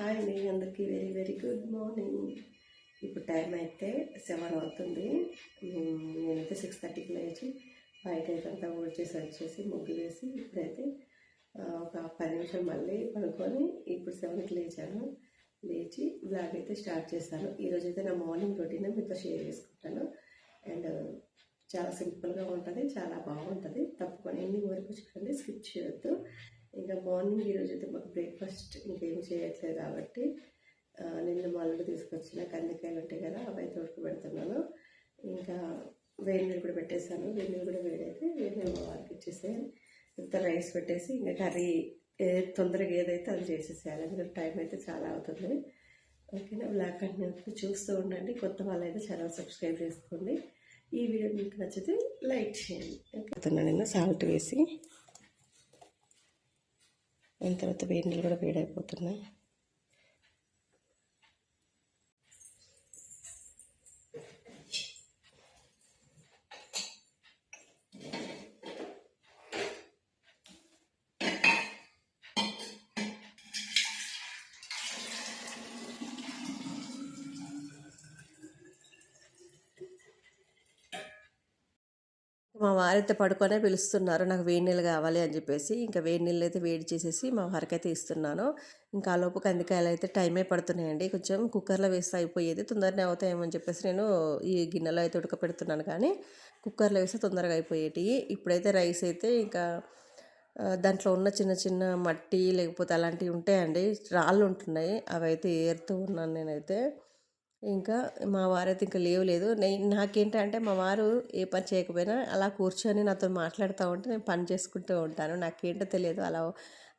Hi మీ అందరికీ very very good morning. ఇప్పుడు టైం అయితే సెవెన్ అవుతుంది. నేనైతే సిక్స్ థర్టీకి లేచి బయట అయితే అంతా ఊడ్చేసి వచ్చేసి ముగ్గు వేసి ఇప్పుడైతే ఒక పది నిమిషాలు మళ్ళీ పడుకొని ఇప్పుడు సెవెన్కి లేచాను. లేచి బ్లాగ్ అయితే స్టార్ట్ చేశాను ఈరోజు అయితే నా మార్నింగ్ రొటీన్ మీతో షేర్ చేసుకుంటాను. అండ్ చాలా సింపుల్గా ఉంటుంది చాలా బాగుంటుంది. తప్పకుండా ఎన్ని వరకు చూడండి స్కిప్ చేయొద్దు. ఇంకా మార్నింగ్ ఈరోజు అయితే మాకు బ్రేక్ఫాస్ట్ ఇంకేం చేయట్లేదు కాబట్టి నిన్న మల్లుడు తీసుకొచ్చిన కందికాయలు ఉంటాయి కదా అవి అయితే ఉడకబెడుతున్నాను ఇంకా వేడి నీళ్ళు కూడా పెట్టేశాను. వేడి నీళ్ళు కూడా వేడైతే వేడి నీళ్ళు మా వారికి ఇచ్చేసే ఇంత రైస్ పెట్టేసి ఇంకా కర్రీ ఏ తొందరగా ఏదైతే అది చేసేసేయాలి. ఎందుకంటే టైం అయితే చాలా అవుతుంది. ఓకేనా? బ్లాక్ కంటిన్యూ చూస్తూ ఉండండి. కొత్త వాళ్ళు అయితే ఛానల్ సబ్స్క్రైబ్ చేసుకోండి. ఈ వీడియో మీకు నచ్చితే లైక్ చేయండి. ఓకే. నేను సాల్ట్ వేసి దాని తర్వాత వేడి నీళ్ళు కూడా వేడైపోతున్నాయి. మా వారైతే పడుకొనే పిలుస్తున్నారు. నాకు వేడి నీళ్ళు కావాలి అని చెప్పేసి ఇంకా వేడి నీళ్ళు అయితే వేడి చేసేసి మా వారికి అయితే ఇస్తున్నాను. ఇంకా ఆ లోపు కందికాయలు అయితే టైమే పడుతున్నాయండి. కొంచెం కుక్కర్లో వేస్తే అయిపోయేది. తొందరనే అవుతాయేమో అని చెప్పేసి నేను ఈ గిన్నెలో అయితే ఉడకపెడుతున్నాను కానీ కుక్కర్లో వేస్తే తొందరగా అయిపోయేటి. ఇప్పుడైతే రైస్ అయితే ఇంకా దాంట్లో ఉన్న చిన్న చిన్న మట్టి లేకపోతే అలాంటివి ఉంటాయండి. రాళ్ళు ఉంటున్నాయి. అవి అయితే ఏరుతూ ఉన్నాను నేనైతే. ఇంకా మా వారైతే ఇంకా లేవలేదు. నేను నాకేంటంటే మా వారు ఏ పని చేయకపోయినా అలా కూర్చొని నాతో మాట్లాడుతూ ఉంటే నేను పని చేసుకుంటూ ఉంటాను. నాకేంటో తెలియదు. అలా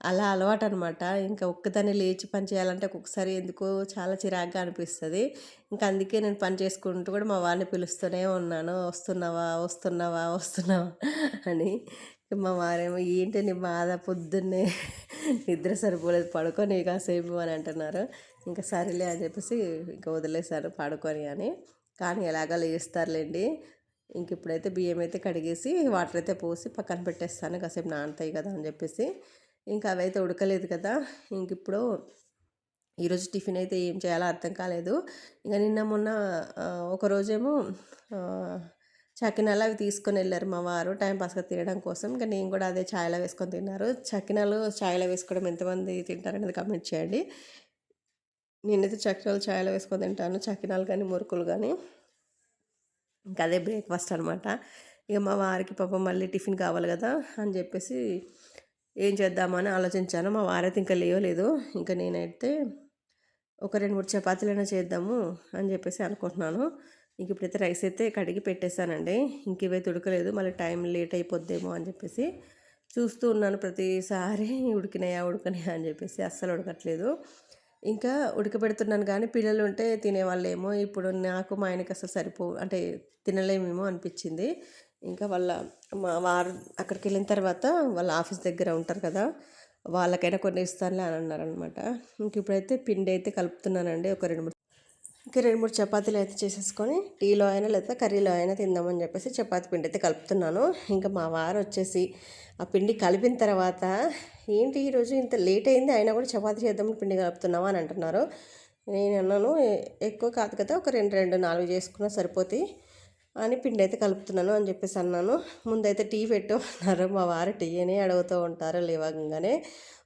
అలా అలవాటు అనమాట ఇంకా ఒక్కదాన్ని లేచి పని చేయాలంటే ఒక్కొక్కసారి ఎందుకో చాలా చిరాగ్గా అనిపిస్తుంది. ఇంకా అందుకే నేను పని చేసుకుంటూ కూడా మా వారిని పిలుస్తూనే ఉన్నాను. వస్తున్నావా? వస్తున్నావా? వస్తున్నావా? అని. మా వారేమో ఏంటి నీ బాధ? పొద్దున్నే నిద్ర సరిపోలేదు పడుకొని కాసేపు అని అంటున్నారు. ఇంకా సరేలే అని చెప్పేసి ఇంకా వదిలేశారు పడుకొని అని. కానీ ఎలాగో లేస్తారులేండి. ఇంక ఇప్పుడైతే బియ్యం అయితే కడిగేసి వాటర్ అయితే పోసి పక్కన పెట్టేస్తాను. కాసేపు నానతాయి కదా అని చెప్పేసి. ఇంకా అవైతే ఉడకలేదు కదా. ఇంక ఇప్పుడు ఈరోజు టిఫిన్ అయితే ఏం చేయాలో అర్థం కాలేదు. ఇంకా నిన్న మొన్న ఒకరోజేమో ఒక రోజేమో చకినాలు అవి తీసుకొని వెళ్ళారు మా వారు. టైం పాస్గా తినడం కోసం. ఇంకా నేను కూడా అదే ఛాయ్లో వేసుకొని తిన్నారు. చకినాలు ఛాయ్లో వేసుకోవడం ఎంతమంది తింటారనేది కమెంట్ చేయండి. నేనైతే చకినాలు ఛాయ్లో వేసుకొని తింటాను. చకినాలు కానీ మురుకులు కానీ. ఇంకా అదే బ్రేక్ఫాస్ట్ అనమాట ఇక మా వారికి పాపం మళ్ళీ టిఫిన్ కావాలి కదా అని చెప్పేసి ఏం చేద్దామని ఆలోచించాను. మా వారైతే ఇంకా లేవలేదు. ఇంకా నేనైతే ఒక రెండు మూడు చపాతీలైనా చేద్దాము అని చెప్పేసి అనుకుంటున్నాను. ఇంక ఇప్పుడైతే రైస్ అయితే కడిగి పెట్టేశానండి. ఇంక ఇవైతే ఉడకలేదు. మళ్ళీ టైం లేట్ అయిపోద్దేమో అని చెప్పేసి చూస్తూ ఉన్నాను. ప్రతిసారి ఉడికినాయా ఉడకనాయా అని చెప్పేసి అస్సలు ఉడకట్లేదు. ఇంకా ఉడకబెడుతున్నాను కానీ పిల్లలు ఉంటే తినేవాళ్ళేమో. ఇప్పుడు నాకు మా ఆయనకి అసలు సరిపో అంటే తినలేమేమో అనిపించింది. ఇంకా వాళ్ళ మా వారు అక్కడికి వెళ్ళిన తర్వాత వాళ్ళ ఆఫీస్ దగ్గర ఉంటారు కదా వాళ్ళకైనా కొన్ని ఇస్తానులే అని అన్నారనమాట ఇంక ఇప్పుడైతే పిండి అయితే కలుపుతున్నానండి. ఒక రెండు మూడు ఇంకా రెండు మూడు చపాతీలు అయితే చేసేసుకొని టీలో అయినా లేదా కర్రీలో అయినా తిందామని చెప్పేసి చపాతీ పిండి అయితే కలుపుతున్నాను. ఇంకా మా వారు వచ్చేసి ఆ పిండి కలిపిన తర్వాత ఏంటి ఈరోజు ఇంత లేట్ అయింది అయినా కూడా చపాతీ చేద్దామని పిండి కలుపుతున్నావా? అని అంటున్నారు. నేను అన్నాను ఎక్కువ కాదు కదా ఒక రెండు రెండు నాలుగు చేసుకున్నా సరిపోతాయి అని పిండి అయితే కలుపుతున్నాను అని చెప్పేసి అన్నాను. ముందైతే టీ పెట్టమన్నారు. మా వారు టీ అని అడుగుతూ ఉంటారు లేవగానే.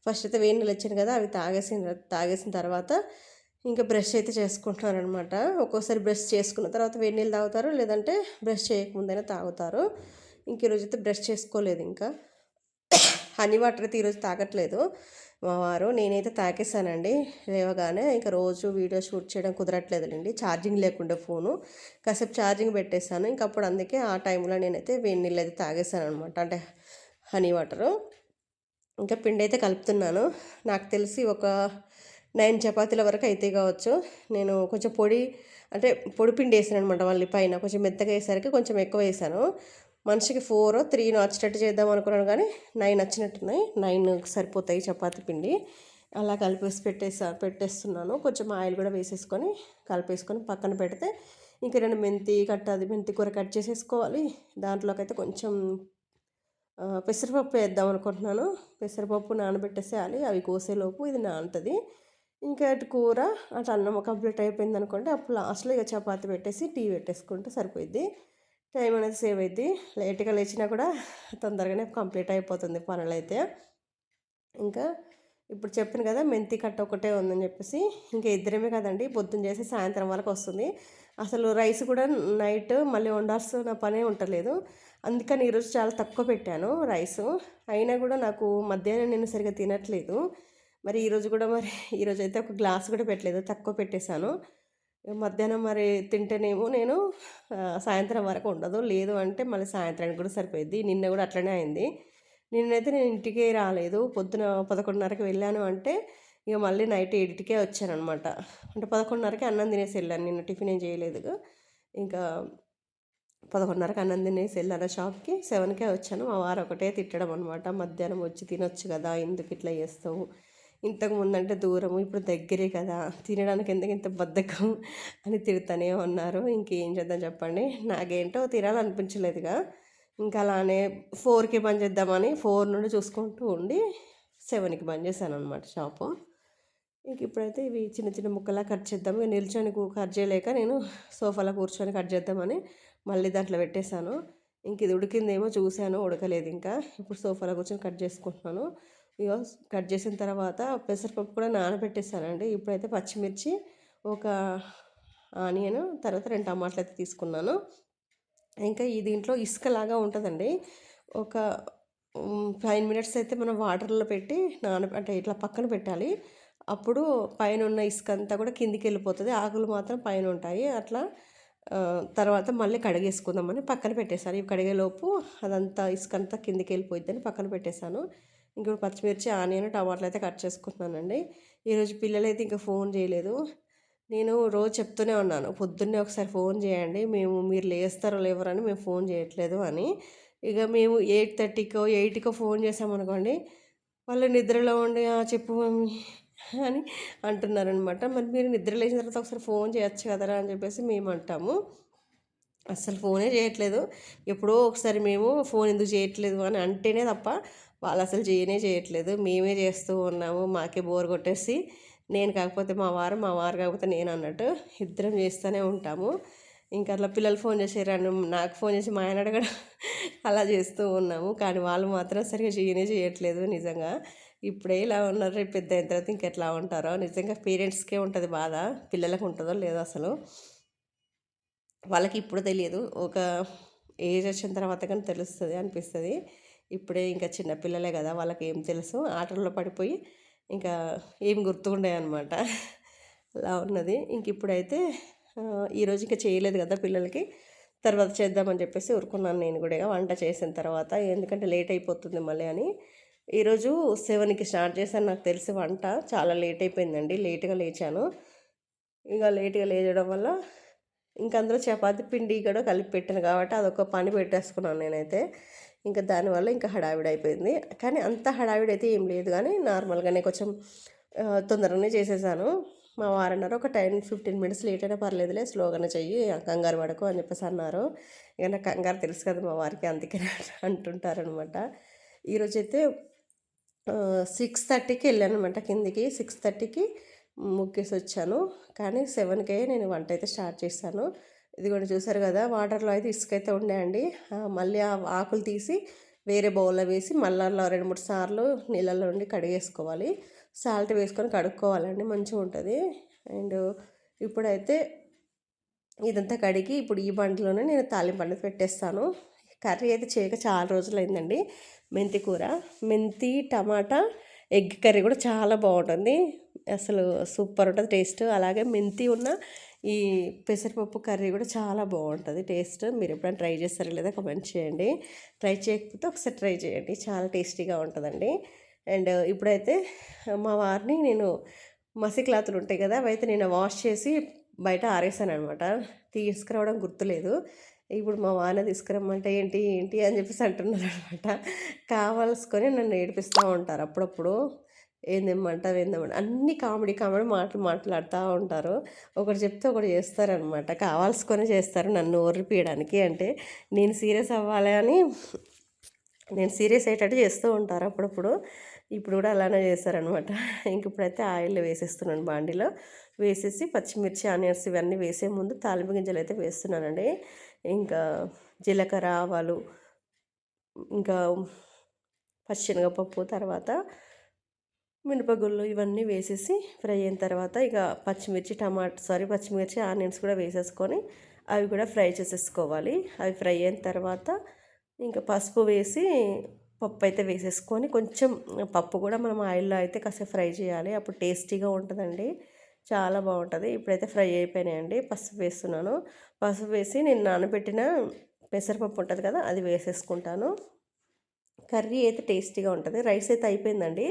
ఫస్ట్ అయితే వేడి నీళ్ళు వచ్చాను కదా అవి తాగేసిన తాగేసిన తర్వాత ఇంకా బ్రష్ అయితే చేసుకుంటున్నారు అనమాట ఒక్కోసారి బ్రష్ చేసుకున్న తర్వాత వేడి నీళ్ళు తాగుతారు లేదంటే బ్రష్ చేయకముందైనా తాగుతారు. ఇంక ఈరోజు అయితే బ్రష్ చేసుకోలేదు ఇంకా. హనీ వాటర్ అయితే ఈరోజు తాగట్లేదు మా వారు. నేనైతే తాకేసానండి లేవగానే ఇంకా రోజు వీడియో షూట్ చేయడం కుదరట్లేదులేండి. ఛార్జింగ్ లేకుండా ఫోను. కాసేపు ఛార్జింగ్ పెట్టేశాను. ఇంక అప్పుడు అందుకే ఆ టైంలో నేనైతే వేడి నీళ్ళు అయితే తాగేసాను అనమాట అంటే హనీ వాటరు. ఇంకా పిండి అయితే కలుపుతున్నాను. నాకు తెలిసి ఒక నైన్ చపాతీల వరకు అయితే కావచ్చు. నేను కొంచెం పొడి అంటే పొడి పిండి వేసాను అనమాట మళ్ళీ పైన. కొంచెం మెత్తగా వేసరికి కొంచెం ఎక్కువ వేసాను. మనిషికి ఫోర్ త్రీ వచ్చేటట్టు చేద్దాం అనుకున్నాను కానీ నైన్ వచ్చినట్టున్నాయి నైన్ సరిపోతాయి చపాతీ పిండి. అలా కలిపేసి పెట్టేసా పెట్టేస్తున్నాను. కొంచెం ఆయిల్ కూడా వేసేసుకొని కలిపేసుకొని పక్కన పెడితే ఇంకా రెండు మెంతి కట్ట అది మెంతి కూర కట్ చేసేసుకోవాలి. దాంట్లోకి అయితే కొంచెం పెసరపప్పు వేద్దాం అనుకుంటున్నాను. పెసరపప్పు నానబెట్టేసేయాలి. అవి కోసేలోపు ఇది నానుతుంది. ఇంకా అటు కూర అటు అన్నం కంప్లీట్ అయిపోయింది అనుకోండి అప్పుడు లాస్ట్లో ఇక చపాతి పెట్టేసి టీ పెట్టేసుకుంటే సరిపోయిద్ది. టైం అనేది సేవ్ అయింది లేట్గా లేచినా కూడా తొందరగానే కంప్లీట్ అయిపోతుంది పనులు అయితే ఇంకా ఇప్పుడు చెప్పాను కదా మెంతి కట్ట ఒకటే ఉందని చెప్పేసి ఇంకా ఇద్దరమే కదండి పొద్దున్న చేసి సాయంత్రం వరకు వస్తుంది. అసలు రైస్ కూడా నైట్ మళ్ళీ వండాల్సిన పనే ఉండలేదు. అందుకని ఈరోజు చాలా తక్కువ పెట్టాను రైస్. అయినా కూడా నాకు మధ్యాహ్నం నేను సరిగ్గా తినట్లేదు. మరి ఈరోజు కూడా మరి ఈరోజు అయితే ఒక గ్లాస్ కూడా పెట్టలేదు తక్కువ పెట్టేశాను. మధ్యాహ్నం మరి తింటేనేమో నేను సాయంత్రం వరకు ఉండదు. లేదు అంటే మళ్ళీ సాయంత్రానికి కూడా సరిపోయింది నిన్న కూడా అట్లనే అయింది. నిన్నైతే నేను ఇంటికే రాలేదు. పొద్దున పదకొండున్నరకి వెళ్ళాను అంటే ఇక మళ్ళీ నైట్ ఎయిట్కే వచ్చాను అనమాట అంటే పదకొండున్నరకి అన్నం తినేసి వెళ్ళాను. నిన్న టిఫిన్ ఏం చేయలేదు. ఇంకా పదకొండున్నరకి అన్నం తినేసి వెళ్ళాను షాప్కి. సెవెన్కే వచ్చాను. మా వారు ఒకటే తిట్టడం అనమాట మధ్యాహ్నం వచ్చి తినొచ్చు కదా ఎందుకు ఇట్లా చేస్తావు? ఇంతకు ముందంటే దూరము ఇప్పుడు దగ్గరే కదా తినడానికి ఎందుకు ఇంత బద్ధకం అని తిడుతూనే ఉన్నారు. ఇంకేం చేద్దాం చెప్పండి. నాకేంటో తినాలనిపించలేదుగా. ఇంకా అలానే ఫోర్కి బంద్ చేద్దామని ఫోర్ నుండి చూసుకుంటూ ఉండి సెవెన్కి బంద్ చేశాను అనమాట షాపు. ఇంక ఇప్పుడైతే ఇవి చిన్న చిన్న ముక్కలా కట్ చేద్దాం. ఇక నిల్చొని కట్ చేయలేక నేను సోఫాలో కూర్చొని కట్ చేద్దామని మళ్ళీ దాంట్లో పెట్టేశాను. ఇంక ఇది ఉడికిందేమో చూశాను ఉడకలేదు ఇంకా. ఇప్పుడు సోఫాలో కూర్చొని కట్ చేసుకుంటున్నాను. ఇగో కట్ చేసిన తర్వాత పెసరపప్పు కూడా నానబెట్టేసానండి ఇప్పుడైతే పచ్చిమిర్చి ఒక ఆనియన్ తర్వాత రెండు టమాటాలు అయితే తీసుకున్నాను. ఇంకా ఈ దీంట్లో ఇసుకలాగా ఉంటుందండి. ఒక ఫైవ్ మినిట్స్ అయితే మనం వాటర్లో పెట్టి నాన అంటే ఇట్లా పక్కన పెట్టాలి. అప్పుడు పైన ఉన్న ఇసుక అంతా కూడా కిందికి వెళ్ళిపోతుంది ఆకులు మాత్రం పైన ఉంటాయి అట్లా తర్వాత మళ్ళీ కడిగేసుకుందామని పక్కన పెట్టేశాను. ఇవి కడిగేలోపు అదంతా ఇసుక అంతా కిందికి వెళ్ళిపోయిద్దని పక్కన పెట్టేశాను. ఇంకొక పచ్చిమిర్చి ఆనియన్ టమాటాలు అయితే కట్ చేసుకుంటున్నానండి. ఈరోజు పిల్లలు అయితే ఇంకా ఫోన్ చేయలేదు. నేను రోజు చెప్తూనే ఉన్నాను పొద్దున్నే ఒకసారి ఫోన్ చేయండి. మేము మీరు లేస్తారో లేవరని మేము ఫోన్ చేయట్లేదు అని. ఇక మేము ఎయిట్ థర్టీకో ఎయిట్కో ఫోన్ చేసామనుకోండి వాళ్ళు నిద్రలో ఉండి చెప్పు మమ్మీ అని అంటున్నారనమాట. మరి మీరు నిద్ర లేచిన తర్వాత ఒకసారి ఫోన్ చేయొచ్చు కదరా అని చెప్పేసి మేము అంటాము. అస్సలు ఫోనే చేయట్లేదు. ఎప్పుడో ఒకసారి మేము ఫోన్ ఎందుకు చేయట్లేదు అని అంటేనే తప్ప వాళ్ళు అసలు చేయనే చేయట్లేదు. మేమే చేస్తూ ఉన్నాము. మాకే బోర్ కొట్టేసి నేను కాకపోతే మా వారు మా వారు కాకపోతే నేను అన్నట్టు ఇద్దరం చేస్తూనే ఉంటాము. ఇంకా అట్లా పిల్లలు ఫోన్ చేసేరాను నాకు ఫోన్ చేసి మా ఆయన అడగడం అలా చేస్తూ ఉన్నాము. కానీ వాళ్ళు మాత్రం సరిగా చేయనే చేయట్లేదు నిజంగా. ఇప్పుడే ఇలా ఉన్నారు. రేపు పెద్ద అయిన తర్వాత ఇంకెట్లా ఉంటారో. నిజంగా పేరెంట్స్కే ఉంటుంది బాధ. పిల్లలకు ఉంటుందో లేదో అసలు. వాళ్ళకి ఇప్పుడు తెలియదు. ఒక ఏజ్ వచ్చిన తర్వాత కానీ తెలుస్తుంది అనిపిస్తుంది. ఇప్పుడే ఇంకా చిన్నపిల్లలే కదా వాళ్ళకి ఏం తెలుసు. ఆటల్లో పడిపోయి ఇంకా ఏం గుర్తుండే అనమాట అలా ఉన్నది. ఇంక ఇప్పుడైతే ఈరోజు ఇంకా చేయలేదు కదా పిల్లలకి. తర్వాత చేద్దామని చెప్పేసి ఊరుకున్నాను నేను కూడా వంట చేసిన తర్వాత. ఎందుకంటే లేట్ అయిపోతుంది మళ్ళీ అని. ఈరోజు సెవెన్కి స్టార్ట్ చేశాను నాకు తెలిసి వంట. చాలా లేట్ అయిపోయిందండి. లేట్గా లేచాను. ఇంకా లేట్గా లేచడం వల్ల ఇంకా అందులో చపాతి పిండి కూడా కలిపి పెట్టాను కాబట్టి అదొక పని పెట్టేసుకున్నాను నేనైతే. ఇంకా దానివల్ల ఇంకా హడావిడి అయిపోయింది. కానీ అంత హడావిడి అయితే ఏం లేదు. కానీ నార్మల్గానే కొంచెం తొందరగానే చేసేసాను. మా వారన్నారు ఒక టెన్ ఫిఫ్టీన్ మినిట్స్ లేట్ అయినా పర్లేదులే స్లోగానే చెయ్యి కంగారు పడకు అని చెప్పేసి అన్నారు. ఇక నాకు కంగారు తెలుసు కదా మా వారికి అందుకే అంటుంటారనమాట ఈరోజైతే సిక్స్ థర్టీకి వెళ్ళాను అనమాట కిందికి. సిక్స్ థర్టీకి ముగ్గేసి వచ్చాను కానీ సెవెన్కే నేను వంట అయితే స్టార్ట్ చేశాను. ఇదిగోండి చూసారు కదా వాటర్లో అయితే ఇసుక అయితే ఉండేయండి. మళ్ళీ ఆ ఆకులు తీసి వేరే బౌల్లో వేసి మళ్ళీ రెండు మూడు సార్లు నీళ్ళల్లో ఉండి కడిగేసుకోవాలి. సాల్ట్ వేసుకొని కడుక్కోవాలండి మంచిగా ఉంటుంది. అండ్ ఇప్పుడైతే ఇదంతా కడిగి ఇప్పుడు ఈ బండిలోనే నేను తాలింపు అనేది పెట్టేస్తాను. కర్రీ అయితే చేయక చాలా రోజులైందండి. మెంతి కూర మెంతి టమాటా ఎగ్ కర్రీ కూడా చాలా బాగుంటుంది. అసలు సూపర్ ఉంటుంది టేస్ట్. అలాగే మెంతి ఉన్న ఈ పెసరపప్పు కర్రీ కూడా చాలా బాగుంటుంది. టేస్ట్ మీరు ఎప్పుడైనా ట్రై చేస్తారో లేదా కమెంట్ చేయండి. ట్రై చేయకపోతే ఒకసారి ట్రై చేయండి. చాలా టేస్టీగా ఉంటుందండి. అండ్ ఇప్పుడైతే మా వారిని నేను మసి క్లాతులు ఉంటాయి కదా అవైతే నేను వాష్ చేసి బయట ఆరేసాను అనమాట తీసుకురావడం గుర్తులేదు. ఇప్పుడు మా వాన తీసుకురమ్మంటే ఏంటి ఏంటి అని చెప్పేసి అంటున్నారు అనమాట కావాల్సుకొని నన్ను ఏడిపిస్తూ ఉంటారు అప్పుడప్పుడు. ఏందేమంటారు ఏందమ్మంట అన్ని కామెడీ కామెడీ మాటలు మాట్లాడుతూ ఉంటారు. ఒకటి చెప్తే ఒకటి చేస్తారనమాట కావాల్సుకొని చేస్తారు నన్ను ఓర్రిపియడానికి. అంటే నేను సీరియస్ అవ్వాలి అని నేను సీరియస్ అయ్యేటట్టు చేస్తూ ఉంటారు అప్పుడప్పుడు. ఇప్పుడు కూడా అలానే చేస్తారనమాట ఇంక ఇప్పుడైతే ఆయిల్ వేసేస్తున్నాను బాండిలో. వేసేసి పచ్చిమిర్చి ఆనియన్స్ ఇవన్నీ వేసే ముందు తాలింపు గింజలు అయితే వేస్తున్నానండి. ఇంకా జీలకర్ర ఆవాలు ఇంకా పచ్చిశనగపప్పు తర్వాత మినపగుళ్ళు ఇవన్నీ వేసేసి ఫ్రై అయిన తర్వాత ఇక పచ్చిమిర్చి టమాటా సారీ పచ్చిమిర్చి ఆనియన్స్ కూడా వేసేసుకొని అవి కూడా ఫ్రై చేసేసుకోవాలి. అవి ఫ్రై అయిన తర్వాత ఇంకా పసుపు వేసి పప్పు అయితే వేసేసుకొని కొంచెం పప్పు కూడా మనం ఆయిల్లో అయితే కాసేపు ఫ్రై చేయాలి. అప్పుడు టేస్టీగా ఉంటుందండి. చాలా బాగుంటుంది. ఇప్పుడైతే ఫ్రై అయిపోయినాయండి. పసుపు వేస్తున్నాను. పసుపు వేసి నేను నానబెట్టిన పెసరపప్పు ఉంటుంది కదా అది వేసేసుకుంటాను. కర్రీ అయితే టేస్టీగా ఉంటుంది. రైస్ అయితే అయిపోయిందండి.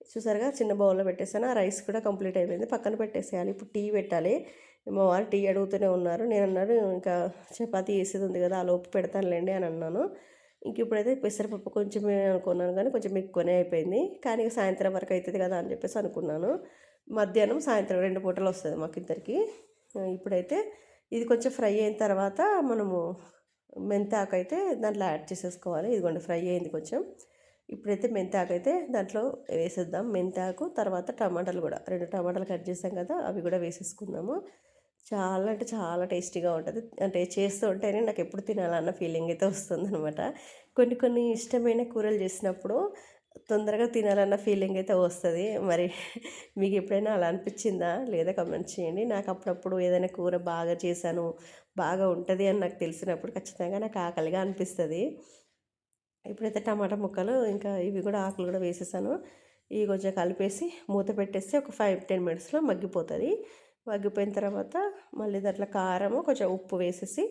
చూసారుగా చిన్న బౌల్లో పెట్టేసాను. ఆ రైస్ కూడా కంప్లీట్ అయిపోయింది. పక్కన పెట్టేసేయాలి. ఇప్పుడు టీ పెట్టాలి. మా వారు టీ అడుగుతూనే ఉన్నారు. నేను అన్నాడు ఇంకా చపాతీ వేసేది ఉంది కదా ఆ లోపు పెడతానులేండి అని అన్నాను. ఇంక ఇప్పుడైతే పెసరపప్పు కొంచెమే అనుకున్నాను కానీ కొంచెం ఎక్కువనే అయిపోయింది. కానీ సాయంత్రం వరకు అవుతుంది కదా అని చెప్పేసి అనుకున్నాను. మధ్యాహ్నం సాయంత్రం రెండు పూటలు వస్తుంది మాకు ఇద్దరికి. ఇప్పుడైతే ఇది కొంచెం ఫ్రై అయిన తర్వాత మనము మెంతాకైతే దాంట్లో యాడ్ చేసేసుకోవాలి. ఇదిగోండి ఫ్రై అయింది కొంచెం. ఇప్పుడైతే మెంతాకు అయితే దాంట్లో వేసేద్దాం. మెంతాకు తర్వాత టమాటాలు కూడా. రెండు టమాటాలు కట్ చేసాం కదా అవి కూడా వేసేసుకుందాము. చాలా అంటే చాలా టేస్టీగా ఉంటుంది. అంటే చేస్తూ ఉంటేనే నాకు ఎప్పుడు తినాలన్న ఫీలింగ్ అయితే వస్తుంది అనమాట కొన్ని కొన్ని ఇష్టమైన కూరలు చేసినప్పుడు తొందరగా తినాలన్న ఫీలింగ్ అయితే వస్తుంది. మరి మీకు ఎప్పుడైనా అలా అనిపించిందా? లేదా కమెంట్ చేయండి. నాకు అప్పుడప్పుడు ఏదైనా కూర బాగా చేశాను బాగా ఉంటుంది అని నాకు తెలిసినప్పుడు ఖచ్చితంగా నాకు ఆకలిగా అనిపిస్తుంది. ఇప్పుడైతే టమాటా ముక్కలు ఇంకా ఇవి కూడా ఆకులు కూడా వేసేసాను. ఇవి కొంచెం కలిపేసి మూత పెట్టేస్తే ఒక ఫైవ్ టెన్ మినిట్స్లో మగ్గిపోతుంది. మగ్గిపోయిన తర్వాత మళ్ళీ దాంట్లో కారము కొంచెం ఉప్పు వేసేసి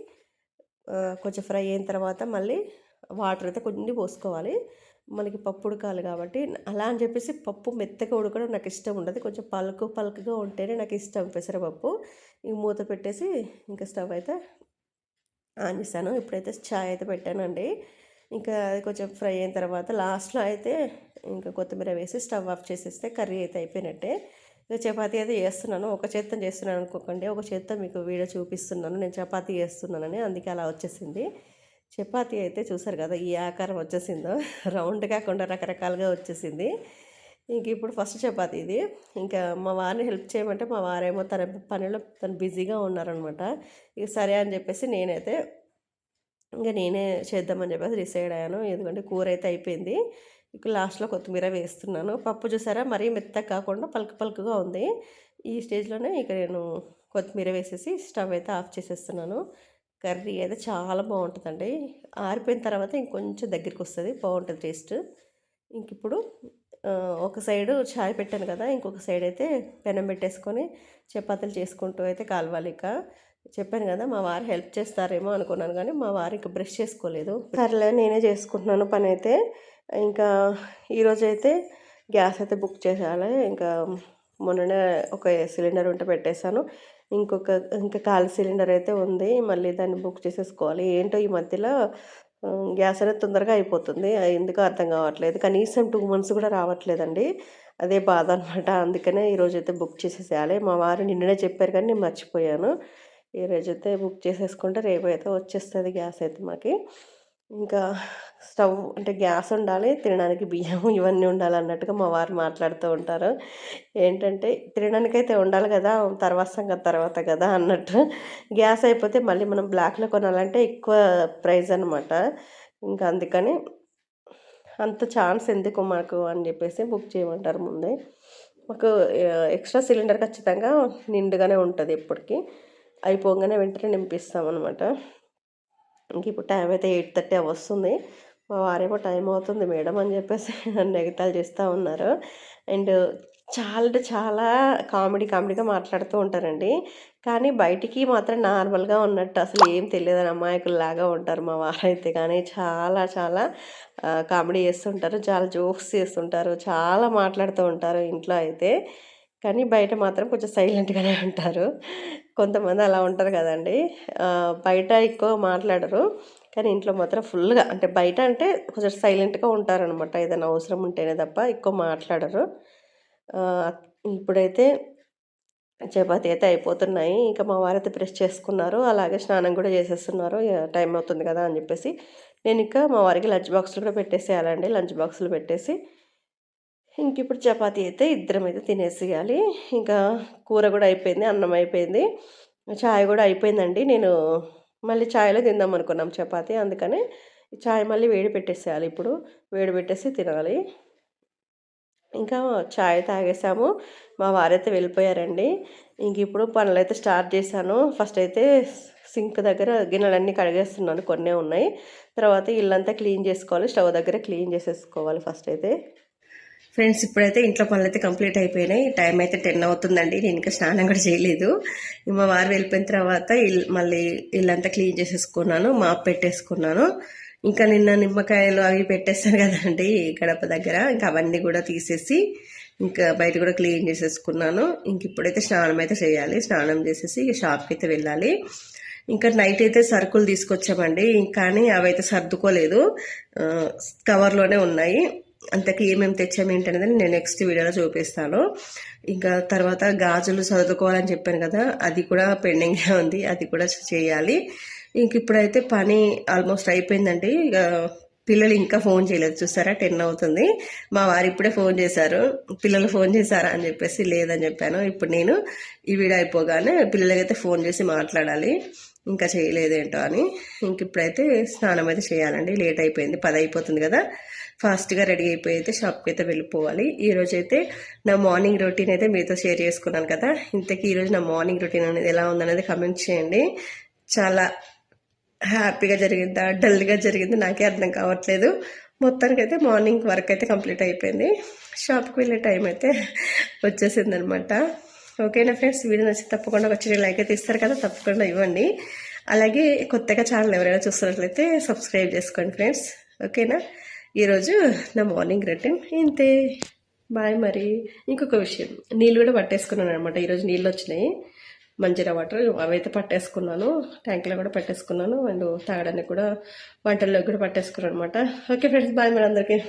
కొంచెం ఫ్రై అయిన తర్వాత మళ్ళీ వాటర్ అయితే కొన్ని పోసుకోవాలి. మనకి పప్పు ఉడకాలి కాబట్టి అలా అని చెప్పేసి పప్పు మెత్తగా ఉడకడం నాకు ఇష్టం ఉండదు. కొంచెం పలుకు పలుకుగా ఉంటేనే నాకు ఇష్టం పెసరపప్పు. ఇంక మూత పెట్టేసి ఇంకా స్టవ్ అయితే ఆన్ చేశాను. ఇప్పుడైతే ఛాయ్ అయితే పెట్టానండి. ఇంకా అది కొంచెం ఫ్రై అయిన తర్వాత లాస్ట్లో అయితే ఇంకా కొత్తిమీర వేసి స్టవ్ ఆఫ్ చేసేస్తే కర్రీ అయితే అయిపోయినట్టే. ఇక చపాతీ అయితే చేస్తున్నాను. ఒక చేత్తో చేస్తున్నాను అనుకోకండి. ఒక చేత్తో మీకు వీడియో చూపిస్తున్నాను. నేను చపాతీ చేస్తున్నానని అందుకే అలా వచ్చేసింది. చపాతీ అయితే చూసారు కదా ఈ ఆకారం వచ్చేసిందో. రౌండ్ కాకుండా రకరకాలుగా వచ్చేసింది. ఇంక ఇప్పుడు ఫస్ట్ చపాతీ ఇది. ఇంకా మా వారిని హెల్ప్ చేయమంటే మా వారేమో తన పనిలో తను బిజీగా ఉన్నారనమాట. ఇక సరే అని చెప్పేసి నేనైతే ఇంకా నేనే చేద్దామని చెప్పేసి డిసైడ్ అయ్యాను. ఎందుకంటే కూర అయితే అయిపోయింది. ఇక లాస్ట్లో కొత్తిమీర వేస్తున్నాను. పప్పు చూసారా? మరీ మెత్తగా కాకుండా పలుకు పలుకుగా ఉంది. ఈ స్టేజ్లోనే ఇక నేను కొత్తిమీర వేసేసి స్టవ్ అయితే ఆఫ్ చేసేస్తున్నాను. కర్రీ అయితే చాలా బాగుంటుందండి. ఆరిపోయిన తర్వాత ఇంకొంచెం దగ్గరికి వస్తుంది. బాగుంటుంది టేస్ట్. ఇంక ఇప్పుడు ఒక సైడు చాయ్ పెట్టాను కదా ఇంకొక సైడ్ అయితే పెనం పెట్టేసుకొని చపాతీలు చేసుకుంటూ అయితే కాలవాలి ఇక. చెప్పాను కదా మా వారు హెల్ప్ చేస్తారేమో అనుకున్నాను కానీ మా వారు ఇంకా బ్రష్ చేసుకోలేదు. సర్లే నేనే చేసుకుంటున్నాను పని అయితే ఇంకా ఈరోజు అయితే గ్యాస్ అయితే బుక్ చేసేయాలి. ఇంకా మొన్ననే ఒక సిలిండర్ ఉంటే పెట్టేశాను. ఇంకొక ఇంకా ఖాళీ సిలిండర్ అయితే ఉంది. మళ్ళీ దాన్ని బుక్ చేసేసుకోవాలి. ఏంటో ఈ మధ్యలో గ్యాస్ అనేది తొందరగా అయిపోతుంది. ఎందుకు అర్థం కావట్లేదు. కనీసం టూ మంత్స్ కూడా రావట్లేదండి. అదే బాధ అనమాట అందుకనే ఈరోజు అయితే బుక్ చేసేసేయాలి. మా వారు నిన్ననే చెప్పారు కానీ నేను మర్చిపోయాను. ఈ రోజైతే బుక్ చేసేసుకుంటే రేపు అయితే వచ్చేస్తుంది గ్యాస్ అయితే మాకు. ఇంకా స్టవ్ అంటే గ్యాస్ ఉండాలి తినడానికి బియ్యం ఇవన్నీ ఉండాలి అన్నట్టుగా మా వారు మాట్లాడుతూ ఉంటారు. ఏంటంటే తినడానికి అయితే ఉండాలి కదా తర్వాత సంగతి తర్వాత కదా అన్నట్టు. గ్యాస్ అయిపోతే మళ్ళీ మనం బ్లాక్లో కొనాలంటే ఎక్కువ ప్రైస్ అనమాట ఇంకా అందుకని అంత ఛాన్స్ ఎందుకు మాకు అని చెప్పేసి బుక్ చేయమంటారు ముందే. మాకు ఎక్స్ట్రా సిలిండర్ ఖచ్చితంగా నిండుగానే ఉంటుంది ఇప్పటికీ అయిపోగానే వెంటనే నింపిస్తాం అనమాట ఇంక ఇప్పుడు టైం అయితే ఎయిట్ థర్టీ వస్తుంది. మా వారేమో టైం అవుతుంది మేడం అని చెప్పేసి నన్ను ఎగతాలు చేస్తూ ఉన్నారు. అండ్ చాలా అంటే చాలా కామెడీ కామెడీగా మాట్లాడుతూ ఉంటారండి. కానీ బయటికి మాత్రం నార్మల్గా ఉన్నట్టు అసలు ఏం తెలియదని అమాయకుల్లాగా ఉంటారు మా వారైతే. కానీ చాలా చాలా కామెడీ చేస్తుంటారు. చాలా జోక్స్ చేస్తుంటారు. చాలా మాట్లాడుతూ ఉంటారు ఇంట్లో అయితే. కానీ బయట మాత్రం కొంచెం సైలెంట్గానే ఉంటారు. కొంతమంది అలా ఉంటారు కదండి. బయట ఎక్కువ మాట్లాడరు. కానీ ఇంట్లో మాత్రం ఫుల్గా అంటే బయట అంటే కొంచెం సైలెంట్గా ఉంటారనమాట ఏదైనా అవసరం ఉంటేనే తప్ప ఎక్కువ మాట్లాడరు. ఇప్పుడైతే చపాతి అయితే అయిపోతున్నాయి. ఇంకా మా వారైతే ప్రెస్ చేసుకున్నారు. అలాగే స్నానం కూడా చేసేస్తున్నారు. టైం అవుతుంది కదా అని చెప్పేసి. నేను ఇంకా మా వారికి లంచ్ బాక్సులు కూడా పెట్టేసేయాలండి. లంచ్ బాక్సులు పెట్టేసి ఇంక ఇప్పుడు చపాతీ అయితే ఇద్దరం అయితే తినేసేయాలి. ఇంకా కూర కూడా అయిపోయింది అన్నం అయిపోయింది. చాయ్ కూడా అయిపోయిందండి. నేను మళ్ళీ చాయ్లో తిందాం అనుకున్నాం చపాతీ అందుకని చాయ్ మళ్ళీ వేడి పెట్టేసేయాలి ఇప్పుడు. వేడి పెట్టేసి తినాలి. ఇంకా చాయ్ తాగేసాము. మా వారైతే వెళ్ళిపోయారండి. ఇంక ఇప్పుడు పనులు అయితే స్టార్ట్ చేశాను. ఫస్ట్ అయితే సింక్ దగ్గర గిన్నెలన్నీ కడిగేస్తున్నాను. కొన్నే ఉన్నాయి. తర్వాత ఇల్లంతా క్లీన్ చేసుకోవాలి. స్టవ్ దగ్గర క్లీన్ చేసేసుకోవాలి ఫస్ట్ అయితే. ఫ్రెండ్స్ ఇప్పుడైతే ఇంట్లో పనులు అయితే కంప్లీట్ అయిపోయినాయి. టైం అయితే టెన్ అవుతుందండి. నేను ఇంకా స్నానం కూడా చేయలేదు. మా వారు వెళ్ళిపోయిన తర్వాత మళ్ళీ ఇల్లంతా క్లీన్ చేసేసుకున్నాను మాప్ పెట్టేసుకున్నాను. ఇంకా నిన్న నిమ్మకాయలు అవి పెట్టేస్తాను కదండి గడప దగ్గర. ఇంకా అవన్నీ కూడా తీసేసి ఇంకా బయట కూడా క్లీన్ చేసేసుకున్నాను. ఇంక ఇప్పుడైతే స్నానం అయితే చేయాలి. స్నానం చేసేసి షాప్కి అయితే వెళ్ళాలి. ఇంకా నైట్ అయితే సరుకులు తీసుకొచ్చామండి. కానీ అవైతే సర్దుకోలేదు. కవర్లోనే ఉన్నాయి. అంతకి ఏమేమి తెచ్చాము ఏంటనేది నేను నెక్స్ట్ వీడియోలో చూపిస్తాను. ఇంకా తర్వాత గాజులు చదువుకోవాలని చెప్పాను కదా అది కూడా పెండింగ్గా ఉంది అది కూడా చేయాలి. ఇంక ఇప్పుడైతే పని ఆల్మోస్ట్ అయిపోయిందండి. ఇక పిల్లలు ఇంకా ఫోన్ చేయలేదు చూసారా? టెన్ అవుతుంది. మా వారు ఇప్పుడే ఫోన్ చేశారు. పిల్లలు ఫోన్ చేశారా అని చెప్పేసి లేదని చెప్పాను. ఇప్పుడు నేను ఈ వీడియో అయిపోగానే పిల్లలకైతే ఫోన్ చేసి మాట్లాడాలి. ఇంకా చేయలేదేంటో అని. ఇంక ఇప్పుడైతే స్నానం అయితే చేయాలండి. లేట్ అయిపోయింది. పది అయిపోతుంది కదా. ఫాస్ట్గా రెడీ అయిపోయి అయితే షాప్కి అయితే వెళ్ళిపోవాలి. ఈరోజు అయితే నా మార్నింగ్ రొటీన్ అయితే మీతో షేర్ చేసుకున్నాను కదా. ఇంతకీ ఈరోజు నా మార్నింగ్ రొటీన్ అనేది ఎలా ఉందనేది కమెంట్ చేయండి. చాలా హ్యాపీగా జరిగిందా? డల్గా జరిగింది? నాకే అర్థం కావట్లేదు. మొత్తానికి అయితే మార్నింగ్ వర్క్ అయితే కంప్లీట్ అయిపోయింది. షాప్కి వెళ్ళే టైం అయితే వచ్చేసింది అనమాట ఓకేనా ఫ్రెండ్స్ వీడియో నచ్చి తప్పకుండా వచ్చి లైక్ అయితే ఇస్తారు కదా తప్పకుండా ఇవ్వండి. అలాగే కొత్తగా ఛానల్ ఎవరైనా చూస్తున్నట్లయితే సబ్స్క్రైబ్ చేసుకోండి ఫ్రెండ్స్. ఓకేనా? ఈరోజు నా మార్నింగ్ రొటీన్ ఇంతే. బాయ్ మరి. ఇంకొక విషయం నీళ్ళు కూడా పట్టేసుకున్నాను అనమాట ఈరోజు నీళ్ళు వచ్చినాయి. మంజీరా వాటర్ అవైతే పట్టేసుకున్నాను. ట్యాంక్లో కూడా పట్టేసుకున్నాను. అండ్ తాగడానికి కూడా వంటల్లోకి కూడా పట్టేసుకున్నాను అనమాట ఓకే ఫ్రెండ్స్ బాయ్ మరి అందరికీ.